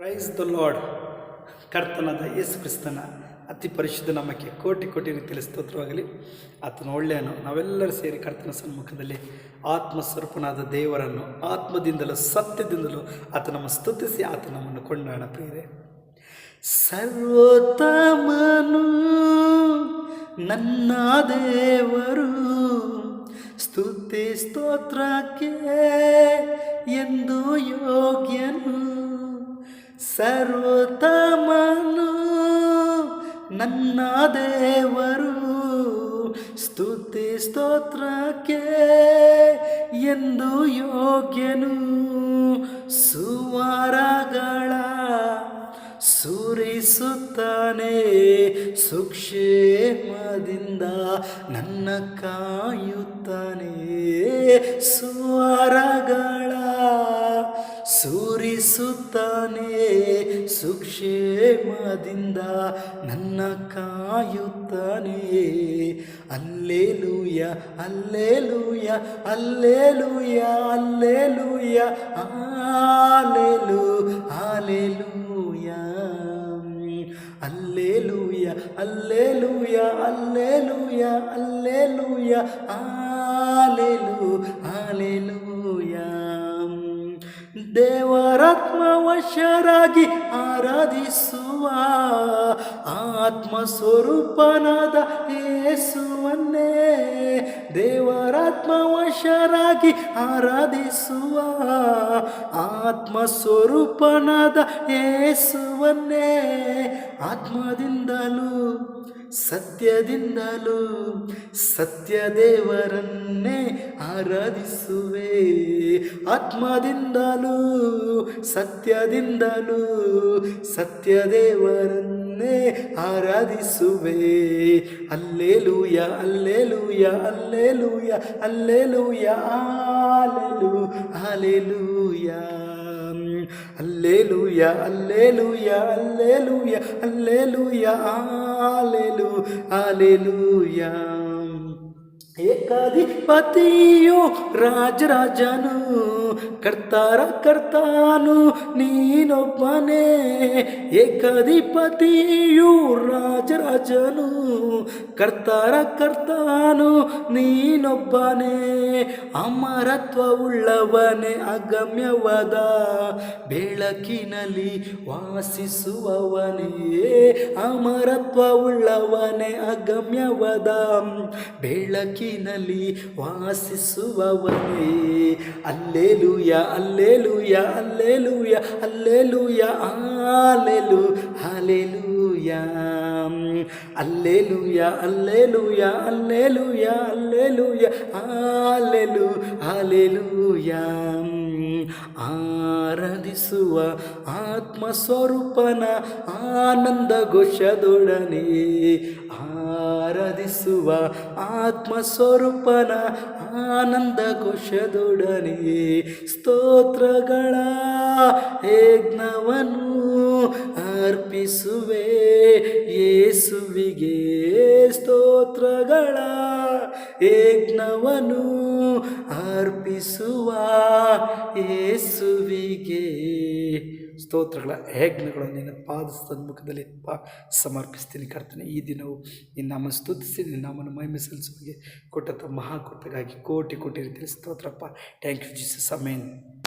Praise the lord ಕರ್ತನಾದ ಯೇಸು ಕ್ರಿಸ್ತನ ಅತಿ ಪರಿಶುದ್ಧ ನಮ್ಮಕ್ಕೆ ಕೋಟಿ ಕೋಟಿ ರೀತಿಯಲ್ಲಿ ಸ್ತೋತ್ರವಾಗಲಿ. ಆತನ ಒಳ್ಳೆಯನು. ನಾವೆಲ್ಲರೂ ಸೇರಿ ಕರ್ತನ ಸನ್ಮುಖದಲ್ಲಿ ಆತ್ಮಸ್ವರೂಪನಾದ ದೇವರನ್ನು ಆತ್ಮದಿಂದಲೂ ಸತ್ಯದಿಂದಲೂ ಆತ ನಮ್ಮ ಸ್ತುತಿಸಿ ಆತ ನಮ್ಮನ್ನು ಕೊಂಡಾಡ ಪ್ರಿಯರೇ. ಸರ್ವೋತ್ತಮನು ನನ್ನ ದೇವರು ಸ್ತುತಿ ಸ್ತೋತ್ರಕ್ಕೆ ಸರ್ವೋತ್ತಮನು ನನ್ನ ದೇವರು. ಸ್ತುತಿ ಸ್ತೋತ್ರಕ್ಕೆ ಎಂದು ಯೋಗ್ಯನು. ಸುವಾರಗಳ ಸುರಿಸುತ್ತಾನೆ ಸುಕ್ಷೇಮದಿಂದ ನನ್ನ ಕಾಯುತ್ತಾನೆ. ಸ್ವರಗಳ ಸುರಿಸುತ್ತಾನೆ ಸುಕ್ಷೇಮದಿಂದ ನನ್ನ ಕಾಯುತ್ತಾನೆ alleluia alleluia alleluia alleluia ಆಲೇಲು alleluia alleluia alleluia alleluia alleluia ಆಲೇಲು ದೇವರಾತ್ಮ ವಶರಾಗಿ ಆರಾಧಿಸುವ ಆತ್ಮ ಸ್ವರೂಪನಾದ ಏಸುವನ್ನೇ ದೇವರಾತ್ಮ ವಶರಾಗಿ ಆರಾಧಿಸುವ ಆತ್ಮ ಸ್ವರೂಪನಾದ ಏಸುವನ್ನೇ ಆತ್ಮದಿಂದಲೂ ಸತ್ಯದಿಂದಲೂ ಸತ್ಯದೇವರನ್ನೇ ಆರಾಧಿಸುವೆ. ಆತ್ಮದಿಂದಲೂ ಸತ್ಯದಿಂದಲೂ ಸತ್ಯ ದೇವರನ್ನೇ ಆರಾಧಿಸುವೆ. Alleluia alleluia alleluia alleluia ಆಲೆಲು alleluia alleluia alleluia alleluia alleluia ಆಲೆಲು alleluia ಏಕಾಧಿಪತಿಯು ರಾಜರಾಜನು, ಕರ್ತಾರ ಕರ್ತಾನು, ನೀನೊಬ್ಬನೇ. ಏಕಾಧಿಪತಿಯು ರಾಜರಾಜನು, ಕರ್ತಾರ ಕರ್ತಾನು, ನೀನೊಬ್ಬನೇ. ಅಮರತ್ವವುಳ್ಳವನೇ, ಅಗಮ್ಯವಾದ ಬೆಳಕಿನಲ್ಲಿ ವಾಸಿಸುವವನೇ. ಅಮರತ್ವವುಳ್ಳವನೇ, ಅಗಮ್ಯವಾದ ಬೆಳಕಿನಲ್ಲಿ ವಾಸಿಸುವವನೇ. Alleluia alleluia alleluia alleluia ಆಲೆಲು hallelujah. Alleluia alleluia alleluia alleluia ಆಲೆಲು hallelujah. ಆರಾಧಿಸುವ ಆತ್ಮ ಸ್ವರೂಪನ ಆನಂದ ಘೋಷದೊಡನೆ ಆರಾಧಿಸುವ ಆತ್ಮ ಸ್ವರೂಪನ ಆನಂದ ಘೋಷದೊಡನೆ ಸ್ತೋತ್ರಗಳ ಯಜ್ಞವನ್ನು ಅರ್ಪಿಸುವೆ. ಯೇಸುವಿಗೆ ಸ್ತೋತ್ರಗಳ ಯಜ್ಞವನ್ನು ಅರ್ಪಿಸುವ ಯೇಸುವಿಗೆ. ಸ್ತೋತ್ರಗಳ ಯಜ್ಞಗಳು ನಿನ್ನ ಪಾದ ಸನ್ಮುಖದಲ್ಲಿ ಸಮರ್ಪಿಸ್ತೀನಿ ಕರ್ತನೆ. ಈ ದಿನವು ನಿನ್ನ ಸ್ತುತಿಸಿ, ನಿನ್ನ ಅಮ್ಮನ ಮಹಿಮೆ ಸಲ್ಲಿಸುವಿಗೆ ಕೊಟ್ಟಂಥ ಮಹಾಕೃಪೆಗಾಗಿ ಕೋಟಿ ಕೋಟಿ ರೀತಿಯಲ್ಲಿ ಸ್ತೋತ್ರಪ್ಪ. Thank you Jesus amen